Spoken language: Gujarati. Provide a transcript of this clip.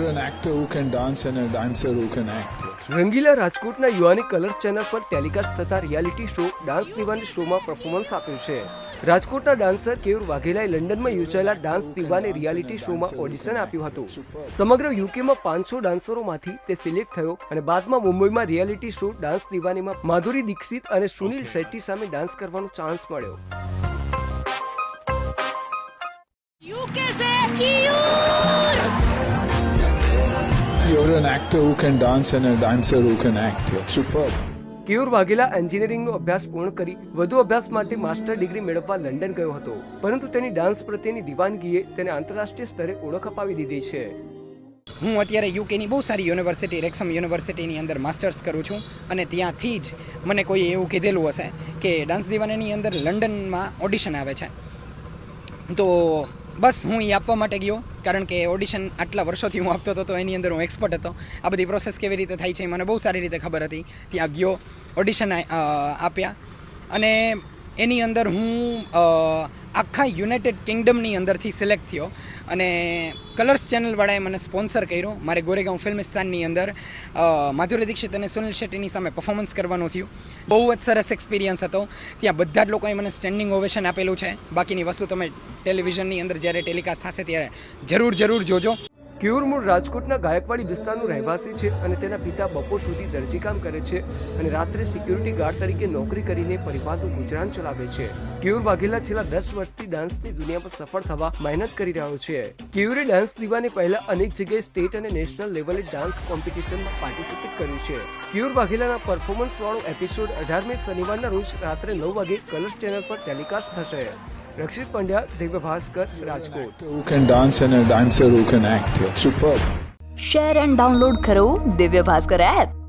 You're an actor who can dance and a dancer who can act. રંગીલા રાજકોટના યુવાની કલર્સ ચેનલ પર ટેલિકાસ્ટ થતા રિયાલિટી શો ડાન્સ દિવાની શોમાં પરફોર્મન્સ આપ્યું છે. રાજકોટના ડાન્સર કેયુર વાઘેલાએ લંડનમાં યોજાયેલા ડાન્સ દિવાની રિયાલિટી શોમાં ઓડિશન આપ્યું હતું. સમગ્ર યુકેમાં પાંચસો ડાન્સરોમાંથી તે સિલેક્ટ થયો અને બાદમાં મુંબઈમાં રિયાલિટી શો ડાન્સ દિવાનીમાં માધુરી દીક્ષિત અને સુનિલ શેટ્ટી સામે ડાન્સ કરવાનો ચાન્સ મળ્યો. An actor who can dance and a dancer who can act. Superb. Keyur Vaghela એન્જિનિયરિંગનો અભ્યાસ પૂર્ણ કરી વધુ અભ્યાસ માટે માસ્ટર ડિગ્રી મેળવવા લંડન ગયો હતો પરંતુ તેની ડાન્સ પ્રત્યેની દિવાનગીએ તેને આંતરરાષ્ટ્રીય સ્તરે ઓળખ અપાવી દીધી છે હું અત્યારે યુકેની બહુ સારી યુનિવર્સિટી રેક્સમ યુનિવર્સિટીની અંદર માસ્ટર્સ કરું છું અને ત્યાંથી જ મને કોઈ એવું કીધેલું હશે કે ડાન્સ દીવાનાની અંદર લંડનમાં ઓડિશન આવે છે તો બસ હું એ આપવા માટે ગયો, કારણ કે ઓડિશન આટલા વર્ષોથી હું આપતો હતો, તો એની અંદર હું એક્સપર્ટ હતો. આ બધી પ્રોસેસ કેવી રીતે થાય છે મને બહુ સારી રીતે ખબર હતી. ત્યાં ગયો ઓડિશન આપ્યા. અને એની અંદર હું આખા યુનાઇટેડ કિંગડમની અંદરથી સિલેક્ટ થયો. અને કલર્સ ચેનલવાળાએ મને સ્પોન્સર કર્યો. મારે ગોરેગાંવ ફિલ્મિસ્તાનની અંદર માધુરી દીક્ષિત અને સુનિલ શેટ્ટીની સામે પરફોર્મન્સ કરવાનું થયું. બહુ જ સરસ એક્સપિરિયન્સ હતો. ત્યાં બધા જ લોકોએ મને સ્ટેન્ડિંગ ઓવેશન આપેલું છે. બાકીની વસ્તુ તમે ટેલિવિઝનની અંદર જ્યારે ટેલિકાસ્ટ થશે ત્યારે જરૂર જરૂર જોજો. કેયુર મૂળ રાજકોટના ગાયકવાડી વિસ્તારનું રહેવાસી છે અને તેના પિતા બપોર સુધી દરજીકામ કરે છે અને રાત્રે સિક્યુરિટી ગાર્ડ તરીકે નોકરી કરીને પરિવારનું ગુજરાન ચલાવે છે. કેયુર વાઘેલા છેલ્લા દસ વર્ષથી ડાન્સની દુનિયામાં સફળ થવા મહેનત કરી રહ્યો છે. કેયુરે ડાન્સ દીવાને પહેલા અનેક જગ્યાએ સ્ટેટ અને નેશનલ લેવલે ડાન્સ કોમ્પિટિશનમાં પાર્ટિસિપેટ કર્યું છે. કેયુર વાઘેલાના પરફોર્મન્સ વાળો એપિસોડ અઢારમી શનિવારના રોજ રાત્રે નવ વાગે કલર્સ ચેનલ પર ટેલિકાસ્ટ થશે. રક્ષિત Pandya Divya Bhaskar Rajkot. Who can dance and a dancer who can act super share and download કરો દિવ્ય ભાસ્કર એપ